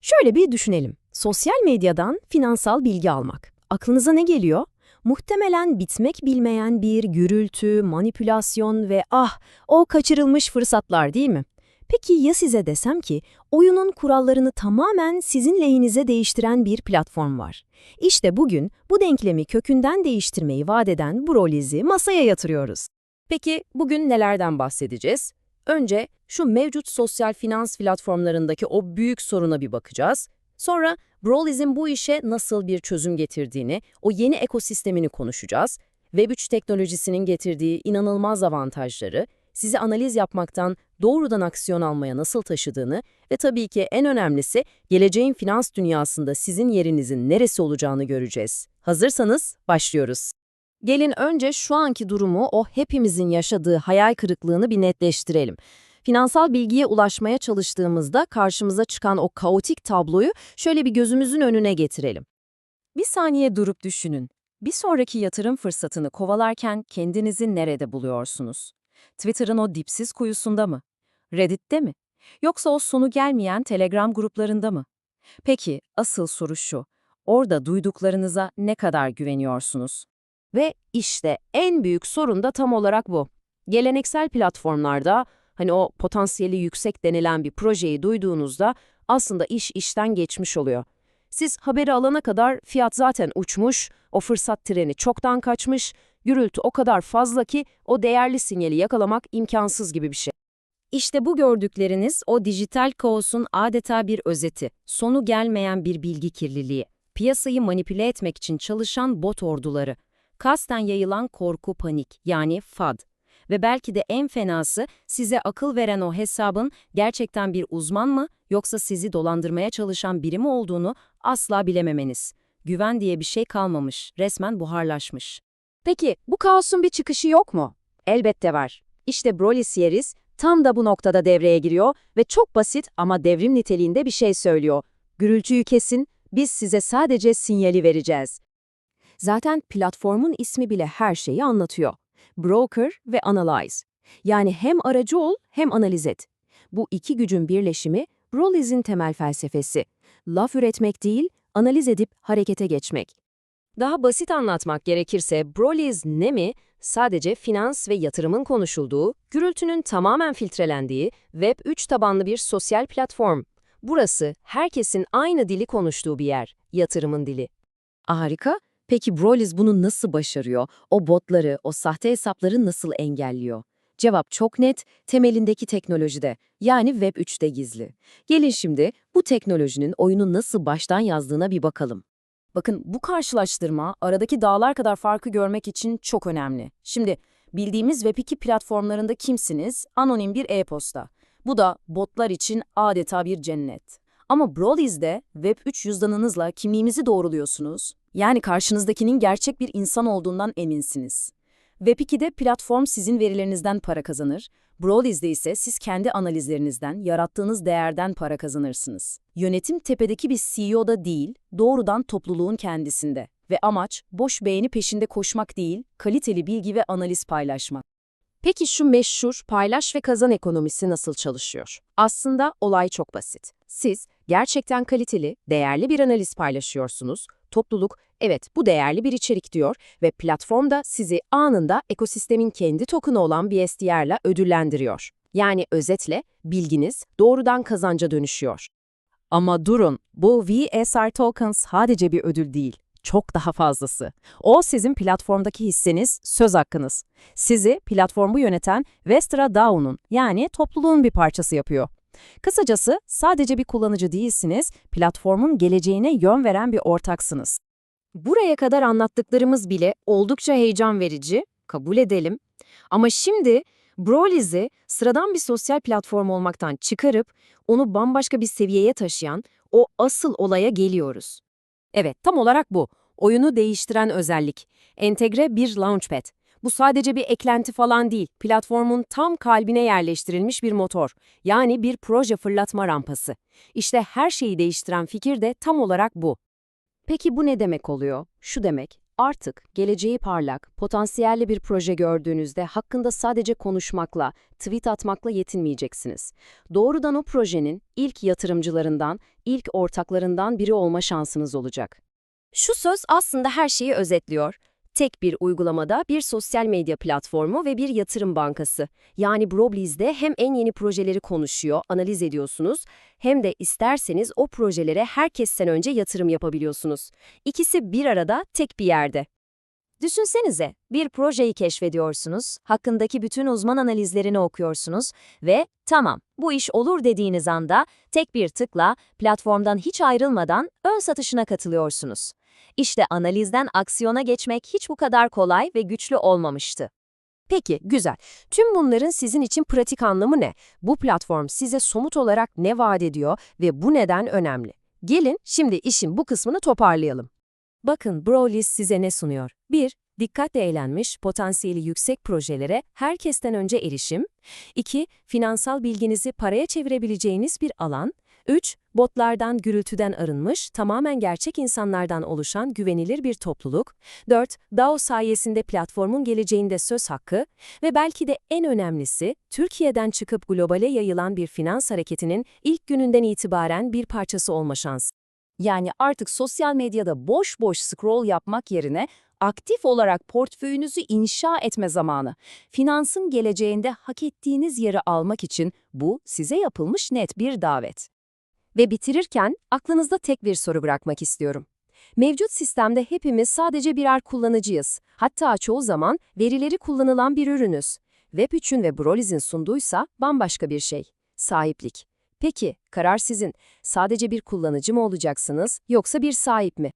Şöyle bir düşünelim. Sosyal medyadan finansal bilgi almak. Aklınıza ne geliyor? Muhtemelen bitmek bilmeyen bir gürültü, manipülasyon ve ah o kaçırılmış fırsatlar değil mi? Peki ya size desem ki oyunun kurallarını tamamen sizin lehinize değiştiren bir platform var? İşte bugün bu denklemi kökünden değiştirmeyi vaat eden Broliz'i masaya yatırıyoruz. Peki bugün nelerden bahsedeceğiz? Önce şu mevcut sosyal finans platformlarındaki o büyük soruna bir bakacağız. Sonra Broliz'in bu işe nasıl bir çözüm getirdiğini, o yeni ekosistemini konuşacağız. Web3 teknolojisinin getirdiği inanılmaz avantajları, sizi analiz yapmaktan doğrudan aksiyon almaya nasıl taşıdığını ve tabii ki en önemlisi geleceğin finans dünyasında sizin yerinizin neresi olacağını göreceğiz. Hazırsanız başlıyoruz. Gelin önce şu anki durumu, o hepimizin yaşadığı hayal kırıklığını bir netleştirelim. Finansal bilgiye ulaşmaya çalıştığımızda karşımıza çıkan o kaotik tabloyu şöyle bir gözümüzün önüne getirelim. Bir saniye durup düşünün. Bir sonraki yatırım fırsatını kovalarken kendinizi nerede buluyorsunuz? Twitter'ın o dipsiz kuyusunda mı? Reddit'te mi? Yoksa o sonu gelmeyen Telegram gruplarında mı? Peki, asıl soru şu. Orada duyduklarınıza ne kadar güveniyorsunuz? Ve işte en büyük sorun da tam olarak bu. Geleneksel platformlarda hani o potansiyeli yüksek denilen bir projeyi duyduğunuzda aslında iş işten geçmiş oluyor. Siz haberi alana kadar fiyat zaten uçmuş, o fırsat treni çoktan kaçmış, gürültü o kadar fazla ki o değerli sinyali yakalamak imkansız gibi bir şey. İşte bu gördükleriniz o dijital kaosun adeta bir özeti, sonu gelmeyen bir bilgi kirliliği, piyasayı manipüle etmek için çalışan bot orduları, kasten yayılan korku panik yani FAD. Ve belki de en fenası size akıl veren o hesabın gerçekten bir uzman mı yoksa sizi dolandırmaya çalışan biri mi olduğunu asla bilememeniz. Güven diye bir şey kalmamış, resmen buharlaşmış. Peki bu kaosun bir çıkışı yok mu? Elbette var. İşte Broly Series tam da bu noktada devreye giriyor ve çok basit ama devrim niteliğinde bir şey söylüyor. Gürültüyü kesin, biz size sadece sinyali vereceğiz. Zaten platformun ismi bile her şeyi anlatıyor. Broker ve Analyze. Yani hem aracı ol hem analiz et. Bu iki gücün birleşimi Broliz'in temel felsefesi. Laf üretmek değil, analiz edip harekete geçmek. Daha basit anlatmak gerekirse Broliz ne mi? Sadece finans ve yatırımın konuşulduğu, gürültünün tamamen filtrelendiği Web3 tabanlı bir sosyal platform. Burası herkesin aynı dili konuştuğu bir yer, yatırımın dili. Harika. Peki Broliz bunu nasıl başarıyor? O botları, o sahte hesapları nasıl engelliyor? Cevap çok net, temelindeki teknolojide, yani Web 3'te gizli. Gelin şimdi bu teknolojinin oyunu nasıl baştan yazdığına bir bakalım. Bakın bu karşılaştırma aradaki dağlar kadar farkı görmek için çok önemli. Şimdi bildiğimiz Web2 platformlarında kimsiniz? Anonim bir e-posta. Bu da botlar için adeta bir cennet. Ama Broliz'de Web3 cüzdanınızla kimliğimizi doğruluyorsunuz. Yani karşınızdakinin gerçek bir insan olduğundan eminsiniz. Web2'de platform sizin verilerinizden para kazanır, Broliz'de ise siz kendi analizlerinizden, yarattığınız değerden para kazanırsınız. Yönetim tepedeki bir CEO'da değil, doğrudan topluluğun kendisinde. Ve amaç, boş beğeni peşinde koşmak değil, kaliteli bilgi ve analiz paylaşmak. Peki şu meşhur paylaş ve kazan ekonomisi nasıl çalışıyor? Aslında olay çok basit. Siz gerçekten kaliteli, değerli bir analiz paylaşıyorsunuz. Topluluk, evet bu değerli bir içerik diyor ve platform da sizi anında ekosistemin kendi token'ı olan BSDR'la ödüllendiriyor. Yani özetle bilginiz doğrudan kazanca dönüşüyor. Ama durun, bu VSR token sadece bir ödül değil çok daha fazlası. O sizin platformdaki hisseniz, söz hakkınız. Sizi platformu yöneten Vestra DAO'nun yani topluluğun bir parçası yapıyor. Kısacası sadece bir kullanıcı değilsiniz, platformun geleceğine yön veren bir ortaksınız. Buraya kadar anlattıklarımız bile oldukça heyecan verici, kabul edelim. Ama şimdi Broliz'i sıradan bir sosyal platform olmaktan çıkarıp onu bambaşka bir seviyeye taşıyan o asıl olaya geliyoruz. Evet, tam olarak bu. Oyunu değiştiren özellik. Entegre bir launchpad. Bu sadece bir eklenti falan değil, platformun tam kalbine yerleştirilmiş bir motor. Yani bir proje fırlatma rampası. İşte her şeyi değiştiren fikir de tam olarak bu. Peki bu ne demek oluyor? Şu demek, Artık geleceği parlak, potansiyelli bir proje gördüğünüzde hakkında sadece konuşmakla, tweet atmakla yetinmeyeceksiniz. Doğrudan o projenin ilk yatırımcılarından, ilk ortaklarından biri olma şansınız olacak. Şu söz aslında her şeyi özetliyor. Tek bir uygulamada bir sosyal medya platformu ve bir yatırım bankası. Yani Brobliz'de hem en yeni projeleri konuşuyor, analiz ediyorsunuz, hem de isterseniz o projelere herkesten önce yatırım yapabiliyorsunuz. İkisi bir arada, tek bir yerde. Düşünsenize, bir projeyi keşfediyorsunuz, hakkındaki bütün uzman analizlerini okuyorsunuz ve tamam, bu iş olur dediğiniz anda tek bir tıkla platformdan hiç ayrılmadan ön satışına katılıyorsunuz. İşte analizden aksiyona geçmek hiç bu kadar kolay ve güçlü olmamıştı. Peki, güzel. Tüm bunların sizin için pratik anlamı ne? Bu platform size somut olarak ne vaat ediyor ve bu neden önemli? Gelin şimdi işin bu kısmını toparlayalım. Bakın Brolies size ne sunuyor? 1. Dikkatle eğlenmiş, potansiyeli yüksek projelere herkesten önce erişim. 2. Finansal bilginizi paraya çevirebileceğiniz bir alan. 3. Botlardan, gürültüden arınmış, tamamen gerçek insanlardan oluşan güvenilir bir topluluk. 4. DAO sayesinde platformun geleceğinde söz hakkı. Ve belki de en önemlisi, Türkiye'den çıkıp globale yayılan bir finans hareketinin ilk gününden itibaren bir parçası olma şansı. Yani artık sosyal medyada boş boş scroll yapmak yerine aktif olarak portföyünüzü inşa etme zamanı. Finansın geleceğinde hak ettiğiniz yeri almak için bu size yapılmış net bir davet. Ve bitirirken aklınızda tek bir soru bırakmak istiyorum. Mevcut sistemde hepimiz sadece birer kullanıcıyız. Hatta çoğu zaman verileri kullanılan bir ürünüz. Web3'ün ve Broliz'in sunduysa bambaşka bir şey. Sahiplik. Peki, karar sizin. Sadece bir kullanıcı mı olacaksınız yoksa bir sahip mi?